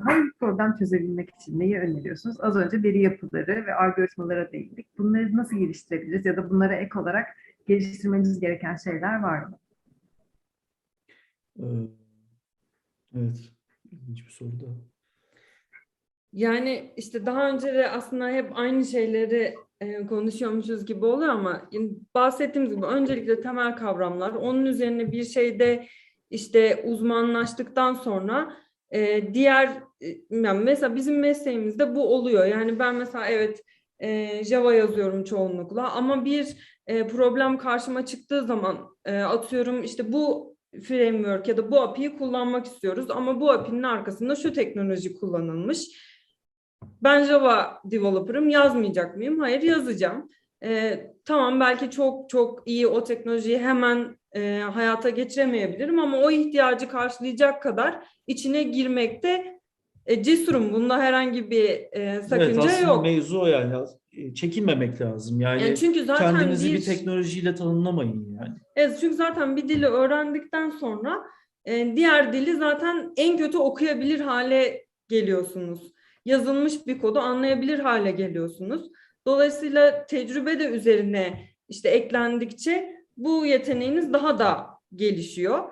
hangi problem çözebilmek için neyi öneriyorsunuz? Az önce veri yapıları ve algoritmalara değindik. Bunları nasıl geliştirebiliriz ya da bunlara ek olarak geliştirmeniz gereken şeyler var mı? Ee, Evet. İlginç bir soru da. Yani işte daha önce de aslında hep aynı şeyleri e, konuşuyormuşuz gibi oluyor ama bahsettiğimiz gibi öncelikle temel kavramlar, onun üzerine bir şeyde işte uzmanlaştıktan sonra e, diğer e, yani mesela bizim mesleğimizde bu oluyor. Yani ben mesela evet e, Java yazıyorum çoğunlukla ama bir e, problem karşıma çıktığı zaman e, atıyorum işte bu framework ya da bu API'yi kullanmak istiyoruz ama bu API'nin arkasında şu teknoloji kullanılmış. Ben Java developer'ım yazmayacak mıyım? Hayır yazacağım. Ee, tamam belki çok çok iyi o teknolojiyi hemen e, hayata geçiremeyebilirim ama o ihtiyacı karşılayacak kadar içine girmekte e, cesurum. Bunda herhangi bir e, Evet sakınca aslında yok. mevzu o yani. E, Çekinmemek lazım. Yani Yani çünkü zaten kendinizi bir bir- teknolojiyle tanımlamayın yani. Evet çünkü zaten bir dili öğrendikten sonra e, diğer dili zaten en kötü okuyabilir hale geliyorsunuz. Yazılmış bir kodu anlayabilir hale geliyorsunuz. Dolayısıyla tecrübe de üzerine işte eklendikçe bu yeteneğiniz daha da gelişiyor.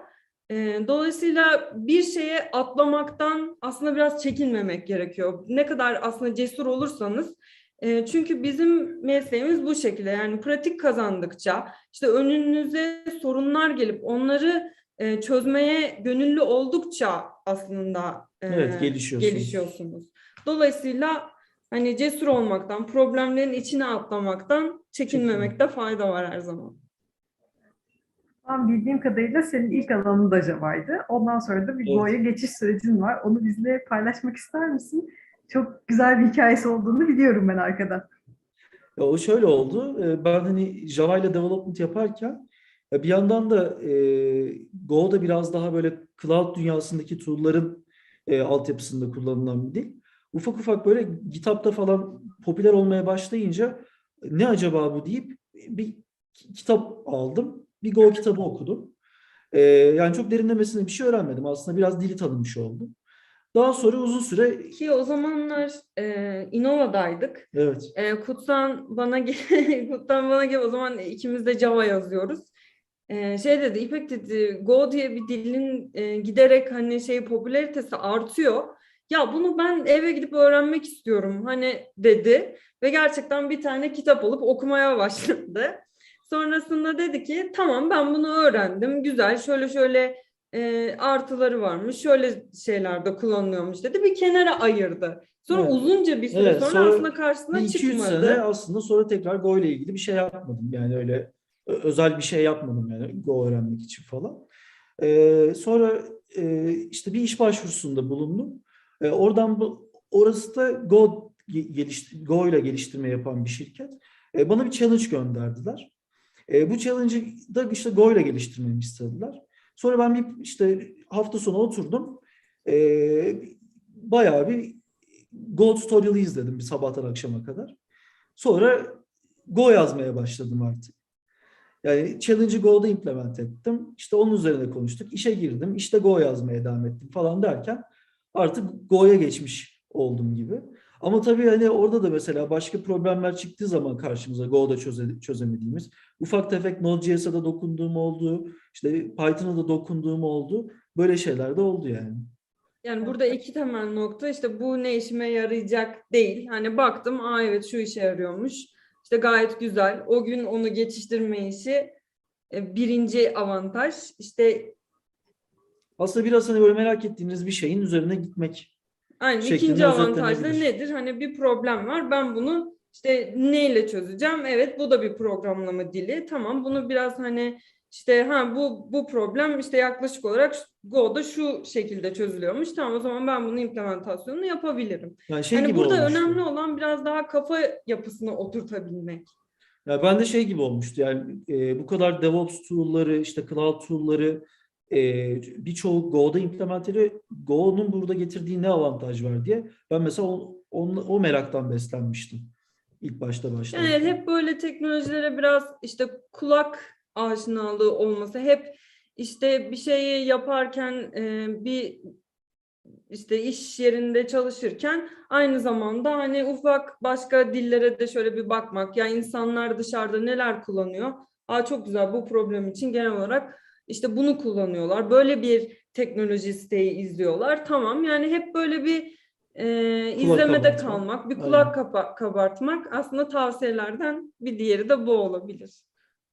E, dolayısıyla bir şeye atlamaktan aslında biraz çekinmemek gerekiyor. Ne kadar aslında cesur olursanız e, çünkü bizim mesleğimiz bu şekilde yani pratik kazandıkça işte önünüze sorunlar gelip onları e, çözmeye gönüllü oldukça aslında e, Evet, gelişiyorsunuz. gelişiyorsunuz. Dolayısıyla hani cesur olmaktan, problemlerin içine atlamaktan çekinmemekte fayda var her zaman. Ben bildiğim kadarıyla senin ilk alanın da Java'ydı. Ondan sonra da bir Evet. Go'ya geçiş sürecin var. Onu bizle paylaşmak ister misin? Çok güzel bir hikayesi olduğunu biliyorum ben arkada. Ya o şöyle oldu. e, Ben hani Java ile development yaparken bir yandan da e, Go'da biraz daha böyle cloud dünyasındaki tool'ların e, altyapısında kullanılan bir dil. Ufak ufak böyle GitHub'da falan popüler olmaya başlayınca ne acaba bu deyip bir ki- kitap aldım. Bir Go kitabı okudum. E, yani çok derinlemesine bir şey öğrenmedim. Aslında biraz dili tanımış oldum. Daha sonra uzun süre Ki o zamanlar e, Innova'daydık. evet E, Kutsan bana gel, Kutsan bana gel o zaman ikimiz de Java yazıyoruz. E, şey dedi İpek dedi Go diye bir dilin e, giderek hani şey popülaritesi artıyor. Ya bunu ben eve gidip öğrenmek istiyorum hani dedi ve gerçekten bir tane kitap alıp okumaya başladı. Sonrasında dedi ki tamam ben bunu öğrendim güzel şöyle şöyle e, artıları varmış şöyle şeylerde kullanılıyormuş dedi bir kenara ayırdı. Sonra Evet. uzunca bir süre Evet, sonra, sonra aslında karşısına Bir iki üç çıkmadı. sene aslında sonra tekrar Go ile ilgili bir şey yapmadım. Yani öyle özel bir şey yapmadım yani Go öğrenmek için falan. Ee, sonra e, işte bir iş başvurusunda bulundum. Ee, oradan bu, orası da Go ge- geliş, Go ile geliştirme yapan bir şirket. Ee, bana bir challenge gönderdiler. Ee, bu challenge'ı da işte Go ile geliştirmemi istediler. Sonra ben bir işte hafta sonu oturdum. Ee, bayağı bir Go tutorial'ı izledim bir sabahtan akşama kadar. Sonra Go yazmaya başladım artık. Yani challenge'ı Go'da implement ettim. İşte onun üzerine konuştuk. İşe girdim. İşte Go yazmaya devam ettim falan derken artık Go'ya geçmiş oldum gibi. Ama tabii hani orada da mesela başka problemler çıktığı zaman karşımıza Go'da çöze, çözemediğimiz ufak tefek Node.js'e de dokunduğum oldu. işte Python'a da dokunduğum oldu. Böyle şeyler de oldu yani. Yani burada iki temel nokta işte bu ne işime yarayacak değil. Hani baktım aa evet şu işe yarıyormuş. İşte gayet güzel. O gün onu geçiştirme işi e, birinci avantaj. İşte Aslında biraz hani böyle merak ettiğiniz bir şeyin üzerine gitmek. Aynen şeklinde ikinci avantaj da nedir? Hani bir problem var. Ben bunu işte neyle çözeceğim? Evet bu da bir programlama dili. Tamam bunu biraz hani işte ha bu bu problem işte yaklaşık olarak Go'da şu şekilde çözülüyormuş. Tamam o zaman ben bunun implementasyonunu yapabilirim. Yani şey hani burada olmuştu. önemli olan biraz daha kafa yapısını oturtabilmek. Ya ben de şey gibi olmuştu yani e, bu kadar DevOps tool'ları işte cloud tool'ları e, birçoğu Go'da implement ediliyor. Go'nun burada getirdiği ne avantaj var diye ben mesela o, o, o meraktan beslenmiştim ilk başta Yani başlarken. hep böyle teknolojilere biraz işte kulak aşinalığı olması, hep işte bir şeyi yaparken e, bir işte iş yerinde çalışırken aynı zamanda hani ufak başka dillere de şöyle bir bakmak. Ya insanlar dışarıda neler kullanıyor? Aa çok güzel bu problem için genel olarak işte bunu kullanıyorlar. Böyle bir teknoloji siteyi izliyorlar. Tamam yani hep böyle bir e, izlemede kabartmak. kalmak, bir kulak kapa- kabartmak aslında tavsiyelerden bir diğeri de bu olabilir.